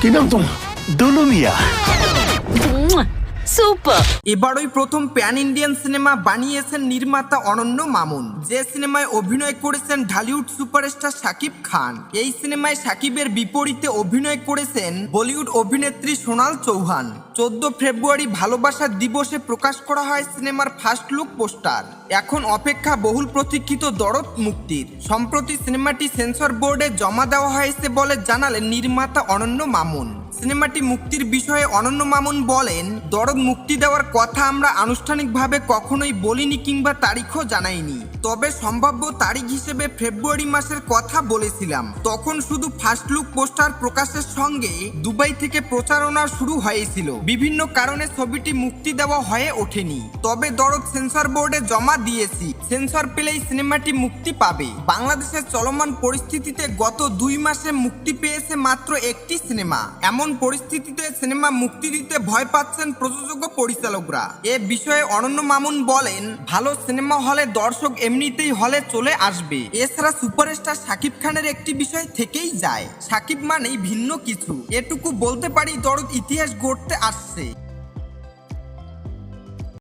Kinang tong super এবারই প্রথম pan Indian cinema বানিয়েছেন নির্মাতা অনন্য মামুন। যে সিনেমায় অভিনয় করেছেন ঢালিউড সুপারস্টার শাকিব খান। এই সিনেমায় শাকিবের বিপরীতে অভিনয় করেছেন বলিউড অভিনেত্রী সোনাল চৌহান। চোদ্দ ফেব্রুয়ারি ভালোবাসার দিবসে প্রকাশ করা হয় সিনেমার ফার্স্ট লুক পোস্টার এখন অপেক্ষা বহুল প্রতীক্ষিত দরদ মুক্তির। সম্প্রতি সিনেমাটি সেন্সর বোর্ডে জমা দেওয়া হয়েছে বলে জানালেন নির্মাতা অনন্য মামুন। সিনেমাটি মুক্তির বিষয়ে অনন্য মামুন বলেন, দরদ মুক্তি দেওয়ার কথা আমরা আনুষ্ঠানিকভাবে কখনোই বলিনি কিংবা তারিখও জানাইনি। তবে সম্ভাব্য তারিখ হিসেবে ফেব্রুয়ারি মাসের কথা বলেছিলাম। তখন শুধু ফার্স্ট লুক পোস্টার প্রকাশের সঙ্গে দুবাই থেকে প্রচারণা শুরু হয়েছিল। বিভিন্ন কারণে ছবিটি মুক্তি দেওয়া হয়ে ওঠেনি। তবে দরদ সেন্সর বোর্ডে জমা দিয়েছি, সেন্সর পেলেই সিনেমাটি মুক্তি পাবে। বাংলাদেশের চলমান পরিস্থিতিতে গত দুই মাসে মুক্তি পেয়েছে মাত্র একটি সিনেমা। এমন পরিস্থিতিতে সিনেমা মুক্তি দিতে ভয় পাচ্ছেন প্রযোজক ও পরিচালকরা। এ বিষয়ে অনন্য মামুন বলেন, ভালো সিনেমা হলে দর্শক এমনিতেই হলে চলে আসবে। এছাড়া সুপারস্টার শাকিব খানের একটি বিষয় থেকেই যায়। শাকিব মানেই ভিন্ন কিছু। এটুকু বলতে পারি দরদ ইতিহাস গড়তে আসছে।